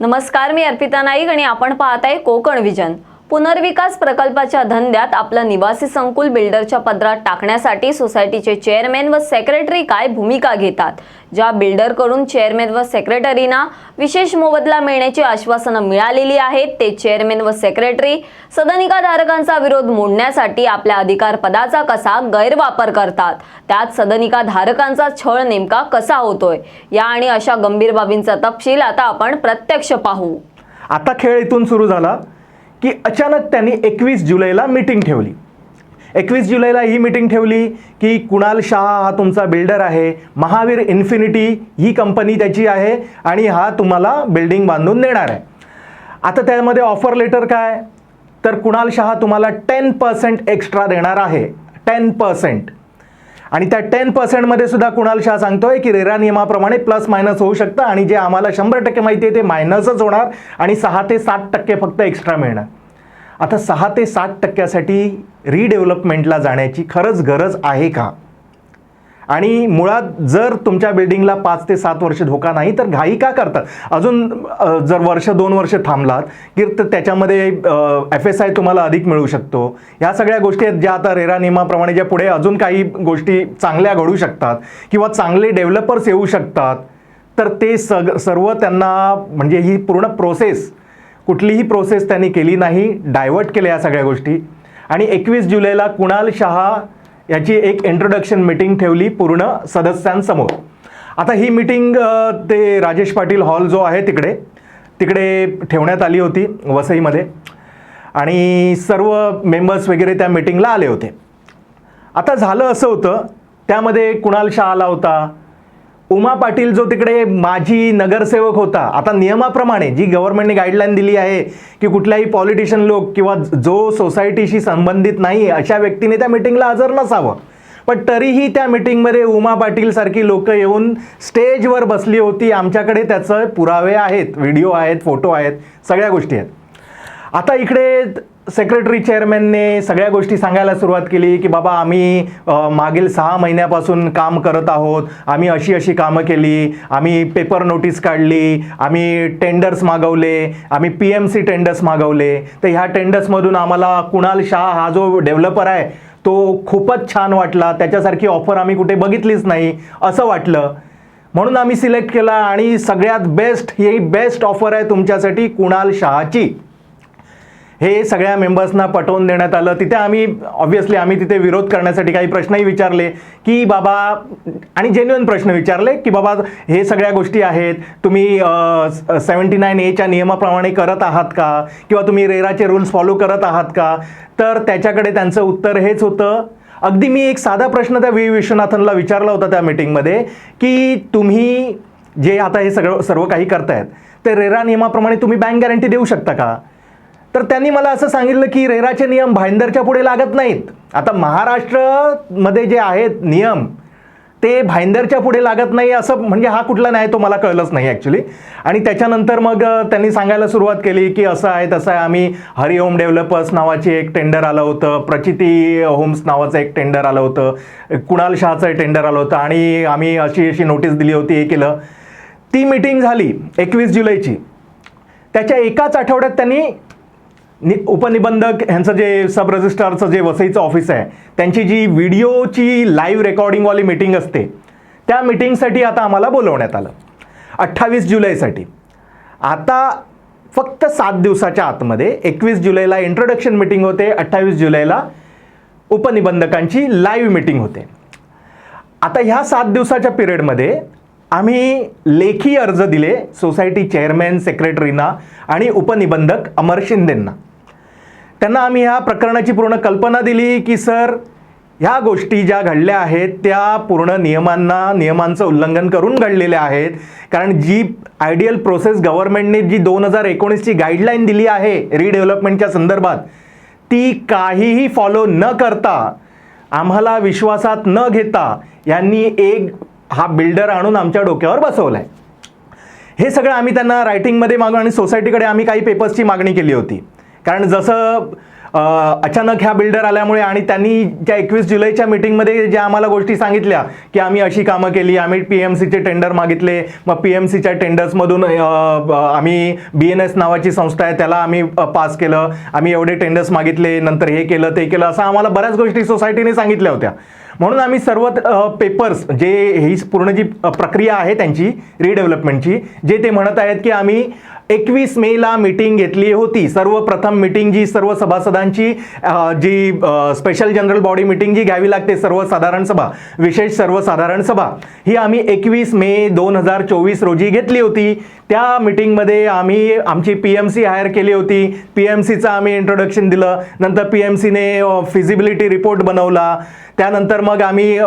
नमस्कार मी अर्पिता नाईक आणि आपण पाहत आहे कोकण विजन. पुनर्विकास प्रकल्पाच्या धंद्यात आपलं निवासी संकुल बिल्डरच्या पदरात टाकण्यासाठी सोसायटीचे चेअरमॅन व सेक्रेटरी काय भूमिका घेतात? ज्या बिल्डरकडून चेअरमॅन व सेक्रेटरीना विशेष मोबदला मिळण्याची आश्वासनं मिळालेली आहेत ते चेअरमॅन व सेक्रेटरी सदनिकाधारकांचा विरोध मोडण्यासाठी आपल्या अधिकार पदाचा कसा गैरवापर करतात? त्यात सदनिकाधारकांचा छळ नेमका कसा होतोय? या आणि अशा गंभीर बाबींचा तपशील आता आपण प्रत्यक्ष पाहू. आता खेळ इथून सुरू झाला. की अचानक त्यांनी एकवीस जुलैला मीटिंग ठेवली. एकवीस जुलैला ही मीटिंग ठेवली की कुणाल शहा हा तुमचा बिल्डर आहे महावीर इन्फिनिटी ही कंपनी त्याची आहे आणि हा तुम्हाला बिल्डिंग बांधून देणार आहे. आता त्यामध्ये ऑफर लेटर काय? तर कुणाल शहा तुम्हाला टेन पर्सेंट एक्स्ट्रा देणार आहे. टेन पर्सेंट आणि त्या टेन पर्सेंटमध्ये सुद्धा कुणाल शाह सांगतोय की रेरा नियमाप्रमाणे प्लस मायनस होऊ शकतं आणि जे आम्हाला शंभर टक्के माहिती आहे ते मायनसच होणार आणि सहा ते सात टक्के फक्त एक्स्ट्रा मिळणार. आता सहा ते सात टक्क्यासाठी रिडेव्हलपमेंटला जाण्याची खरंच गरज आहे का? आणि मुळात जर तुमच्या बिल्डिंगला पाच ते सात वर्ष धोका नाही तर घाई का करतात? अजून जर वर्ष दोन वर्ष थांबलात की तर त्याच्यामध्ये एफ एस आय तुम्हाला अधिक मिळू शकतो. ह्या सगळ्या गोष्टी आहेत ज्या आता रेरा नियमाप्रमाणे ज्या पुढे अजून काही गोष्टी चांगल्या घडू शकतात किंवा चांगले डेव्हलपर्स येऊ शकतात तर ते सग सर्व त्यांना म्हणजे ही पूर्ण प्रोसेस कुठलीही प्रोसेस त्यांनी केली नाही डायव्हर्ट केल्या या सगळ्या गोष्टी. आणि एकवीस जुलैला कुणाल शहा याची एक इंट्रोडक्शन मीटिंग ठेवली पूर्ण सदस्यांसमोर. आता ही मीटिंग ते राजेश पाटील हॉल जो आहे तिकडे तिकडे ठेवण्यात आली होती वसईमध्ये. आणि सर्व मेंबर्स वगैरे त्या मीटिंगला आले होते. आता झालं असं होतं त्यामध्ये कुणाल शाह आला होता उमा पाटील जो तिकडे माजी नगरसेवक होता आता नियमाप्रमाणे जी गव्हर्नमेंटने गाईडलाईन दिली आहे की कुठल्याही पॉलिटिशियन लोक किंवा जो सोसायटीशी संबंधित नाही अशा व्यक्तीने त्या मिटिंगला हजर नसावं. पण तरीही त्या मिटिंगमध्ये उमा पाटील सारखी लोक येऊन स्टेजवर बसली होती. आमच्याकडे त्याचं पुरावे आहेत व्हिडिओ आहेत फोटो आहेत सगळ्या गोष्टी आहेत. आता इकडे सेक्रेटरी चेअरमॅनने सगळ्या गोष्टी सांगायला सुरुवात केली की बाबा आम्ही मागील सहा महिन्यापासून काम करत आहोत. आम्ही अशी अशी कामं केली. आम्ही पेपर नोटीस काढली. आम्ही टेंडर्स मागवले. आम्ही पी एम सी टेंडर्स मागवले. तर ह्या टेंडर्समधून आम्हाला कुणाल शाह हा जो डेव्हलपर आहे तो खूपच छान वाटला. त्याच्यासारखी ऑफर आम्ही कुठे बघितलीच नाही असं वाटलं. म्हणून आम्ही सिलेक्ट केला आणि सगळ्यात बेस्ट ही बेस्ट ऑफर आहे तुमच्यासाठी कुणाल शहाची. हे सगळ्या मेंबर्सना पटवून देण्यात आलं. तिथे आम्ही ऑब्व्हियसली आम्ही तिथे विरोध करण्यासाठी काही प्रश्नही विचारले की बाबा आणि जेन्युअन प्रश्न विचारले की बाबा हे सगळ्या गोष्टी आहेत तुम्ही सेवन्टी नाईन एच्या नियमाप्रमाणे करत आहात का? किंवा तुम्ही रेराचे रूल्स फॉलो करत आहात का? तर त्याच्याकडे त्यांचं उत्तर हेच होतं. अगदी मी एक साधा प्रश्न त्या व्ही. विश्वनाथनला विचारला होता त्या मीटिंगमध्ये की तुम्ही जे आता हे सगळं सर्व काही करतायत ते रेरा नियमाप्रमाणे तुम्ही बँक गॅरंटी देऊ शकता का? तर त्यांनी मला असं सांगितलं की रेराचे नियम भाईंदरच्या पुढे लागत नाहीत. आता महाराष्ट्रमध्ये जे आहेत नियम ते भाईंदरच्या पुढे लागत नाही असं म्हणजे हा कुठला नाही तो मला कळलंच नाही ॲक्च्युली आणि त्याच्यानंतर मग त्यांनी सांगायला सुरुवात केली की असं आहे तसं आहे. आम्ही हरिओम डेव्हलपर्स नावाची एक टेंडर आलं होतं प्रचिती होम्स नावाचं एक टेंडर आलं होतं कुणाल शहाचं टेंडर आलं होतं आणि आम्ही अशी अशी नोटीस दिली होती हे केलं. ती मीटिंग झाली एकवीस जुलैची. त्याच्या एकाच आठवड्यात त्यांनी नि उपनिबंधक ह्यांचं जे सब रजिस्ट्रारचं जे वसईचं ऑफिस आहे त्यांची जी व्हिडिओची लाईव्ह रेकॉर्डिंगवाली मीटिंग असते त्या मिटिंगसाठी आता आम्हाला बोलवण्यात आलं. अठ्ठावीस जुलैसाठी. आता फक्त सात दिवसाच्या आतमध्ये एकवीस जुलैला इंट्रोडक्शन मीटिंग होते अठ्ठावीस जुलैला उपनिबंधकांची लाईव्ह मीटिंग होते. आता ह्या सात दिवसाच्या पिरियडमध्ये आम्ही लेखी अर्ज दिले सोसायटी चेअरमॅन सेक्रेटरीना आणि उपनिबंधक अमर शिंदेंना. त्यांना आम्ही ह्या प्रकरणाची पूर्ण कल्पना दिली की सर ह्या गोष्टी ज्या घडल्या आहेत त्या पूर्ण नियमांना नियमांचं उल्लंघन करून घडलेल्या आहेत. कारण जी आयडियल प्रोसेस गव्हर्नमेंटने जी दोन हजार एकोणीसची गाईडलाईन दिली आहे रिडेव्हलपमेंटच्या संदर्भात ती काहीही फॉलो न करता आम्हाला विश्वासात न घेता यांनी एक हा बिल्डर आणून आमच्या डोक्यावर बसवलाय. हे सगळं आम्ही त्यांना रायटिंगमध्ये मागून आणि सोसायटीकडे आम्ही काही पेपर्सची मागणी केली होती. कारण जसं अचानक ह्या बिल्डर आल्यामुळे आणि त्यांनी ज्या एकवीस जुलैच्या मीटिंगमध्ये ज्या आम्हाला गोष्टी सांगितल्या की आम्ही अशी कामं केली आम्ही पी एम सीचे टेंडर मागितले मग पी एम सीच्या टेंडर्समधून आम्ही बी एन एस नावाची संस्था आहे त्याला आम्ही पास केलं आम्ही एवढे टेंडर्स मागितले नंतर हे केलं ते केलं असं आम्हाला बऱ्याच गोष्टी सोसायटीने सांगितल्या होत्या. म्हणून आम्ही सर्व पेपर्स जे ही पूर्ण जी प्रक्रिया आहे त्यांची रिडेव्हलपमेंटची जे ते म्हणत आहेत की आम्ही एकवीस मेला मीटिंग घेतली होती. सर्वप्रथम मीटिंग जी सर्व सभासदांची जी स्पेशल जनरल बॉडी मीटिंग जी घ्यावी लागते सर्वसाधारण सभा विशेष सर्वसाधारण सभा ही आम्ही एकवीस मे दोन हजार चोवीस रोजी घेतली होती. त्या मीटिंगमध्ये आम्ही आमची पी एम सी हायर केली होती. पी एम सीचं आम्ही इंट्रोडक्शन दिलं. नंतर पी एम सीने फिजिबिलिटी रिपोर्ट बनवला. त्यानंतर मग आम्ही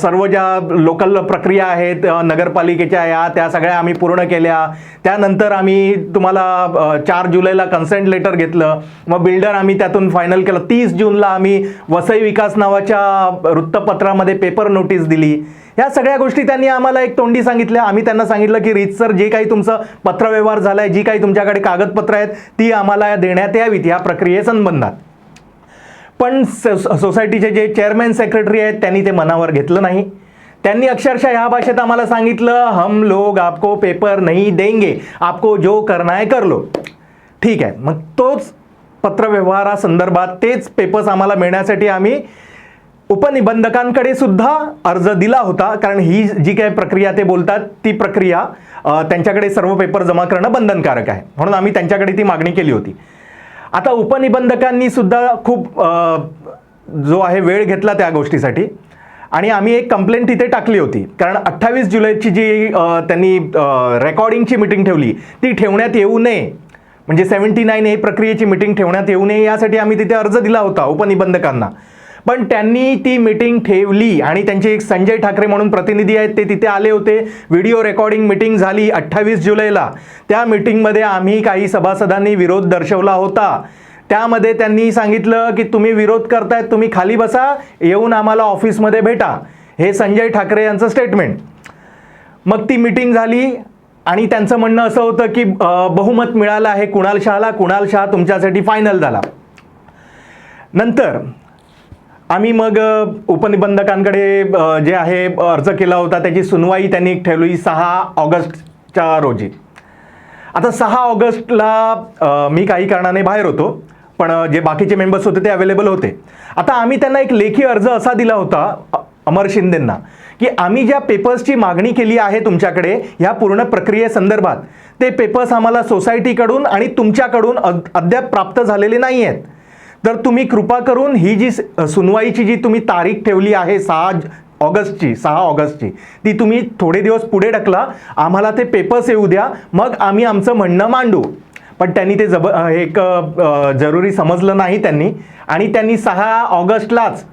सर्व ज्या लोकल प्रक्रिया आहेत नगरपालिकेच्या या त्या सगळ्या आम्ही पूर्ण केल्या. त्यानंतर आम्ही तुम्हाला चार जुलैला कन्सेंट लेटर घेतलं. मग बिल्डर आम्ही त्यातून फायनल केलं. तीस जूनला आम्ही वसई विकास नावाच्या वृत्तपत्रामध्ये पेपर नोटीस दिली. या सगळ्या गोष्टी त्यांनी आम्हाला एक तोंडी सांगितल्या. आम्ही त्यांना सांगितलं की रीतसर जे काही तुमचं पत्रव्यवहार झाला आहे जी काही तुमच्याकडे कागदपत्र आहेत ती आम्हाला देण्यात यावीत या प्रक्रियेसंबंधात पण सो- सोसायटीचे जे चेअरमॅन सेक्रेटरी आहेत त्यांनी ते मनावर घेतलं नाही. त्यांनी अक्षरशः ह्या भाषेत आम्हाला सांगितलं हम लोग आपको पेपर नहीं देंगे आपको जो करना है कर लो. ठीक आहे. मग तोच पत्रव्यवहारासंदर्भात तेच पेपर्स आम्हाला मिळण्यासाठी आम्ही उपनिबंधकांकडे सुद्धा अर्ज दिला होता कारण ही जी काही प्रक्रिया ते बोलतात ती प्रक्रिया त्यांच्याकडे सर्व पेपर जमा करणं बंधनकारक आहे. म्हणून आम्ही त्यांच्याकडे ती मागणी केली होती. आता उपनिबंधकांनी सुद्धा खूप जो आहे वेळ घेतला त्या गोष्टीसाठी. आणि आम्ही एक कंप्लेंट तिथे टाकली होती. कारण अठ्ठावीस जुलैची जी त्यांनी रेकॉर्डिंगची मिटिंग ठेवली ती ठेवण्यात येऊ नये. म्हणजे सेव्हन्टी नाईन ए प्रक्रियेची मिटिंग ठेवण्यात येऊ नये यासाठी आम्ही तिथे अर्ज दिला होता उपनिबंधकांना. पण त्यांनी ती मिटिंग ठेवली आणि त्यांचे एक संजय ठाकरे म्हणून प्रतिनिधी आहेत ते तिथे आले होते. व्हिडिओ रेकॉर्डिंग मिटिंग झाली अठ्ठावीस जुलैला. त्या मिटिंगमध्ये आम्ही काही सभासदांनी विरोध दर्शवला होता. त्यामध्ये त्यांनी सांगितलं की तुम्ही विरोध करतायत तुम्ही खाली बसा येऊन आम्हाला ऑफिसमध्ये भेटा. हे संजय ठाकरे यांचं स्टेटमेंट मग ती मिटिंग झाली आणि त्यांचं म्हणणं असं होतं की बहुमत मिळालं आहे कुणाल शहाला कुणाल शहा तुमच्यासाठी फायनल झाला. नंतर आम्ही मग उपनिबंधकांकडे जे आहे अर्ज केला होता त्याची सुनवाई त्यांनी ठेवली सहा ऑगस्टच्या रोजी. आता सहा ऑगस्टला मी काही कारणाने बाहेर होतो पण जे बाकीचे मेंबर्स होते ते अवेलेबल होते. आता आम्ही त्यांना एक लेखी अर्ज असा दिला होता अ- अमर शिंदेंना की आम्ही ज्या पेपर्सची मागणी केली आहे तुमच्याकडे ह्या पूर्ण प्रक्रियेसंदर्भात ते पेपर्स आम्हाला सोसायटीकडून आणि तुमच्याकडून अद- अद्याप प्राप्त झालेले नाही आहेत तर तुम्ही कृपा करून ही जी सुनवाईची जी तुम्ही तारीख ठेवली आहे सहा ऑगस्टची सहा ऑगस्टची ती तुम्ही थोडे दिवस पुढे ढकला. आम्हाला ते पेपर्स येऊ द्या. मग आम्ही आमचं म्हणणं मांडू. पण त्यांनी ते जब एक जरुरी समजलं नाही त्यांनी. आणि त्यांनी सहा ऑगस्टलाच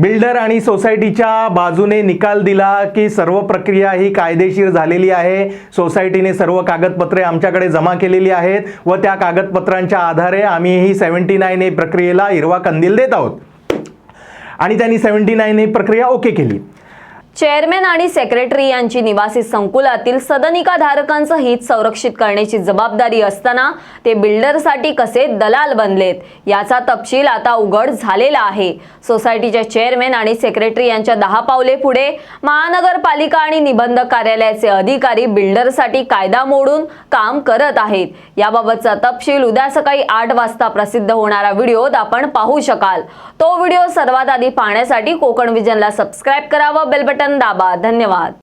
बिल्डर आणि सोसायटीच्या बाजूने निकाल दिला की सर्व प्रक्रिया ही कायदेशीर झालेली आहे. सोसायटीने सर्व कागदपत्रे आमच्याकडे जमा केलेली आहेत व त्या कागदपत्रांच्या आधारे आम्ही ही सेव्हन्टी नाईन ए प्रक्रियेला हिरवा कंदील देत आहोत. आणि त्यांनी सेव्हन्टी नाईन ए प्रक्रिया ओके केली. चेअरमॅन आणि सेक्रेटरी यांची निवासी संकुलातील सदनिका धारकांचं हित संरक्षित करण्याची जबाबदारी असताना ते बिल्डरसाठी कसे दलाल बनलेत याचा तपशील आता उघड झालेला आहे. सोसायटीच्या चेअरमॅन आणि सेक्रेटरी यांच्या दहा पावले पुढे महानगरपालिका आणि निबंधक कार्यालयाचे अधिकारी बिल्डरसाठी कायदा मोडून काम करत आहेत. याबाबतचा तपशील उद्या सकाळी आठ वाजता प्रसिद्ध होणारा व्हिडिओत आपण पाहू शकाल. तो व्हिडिओ सर्वात आधी पाहण्यासाठी कोकण विजनला सबस्क्राईब करावं बेल बटन दाबा धन्यवाद.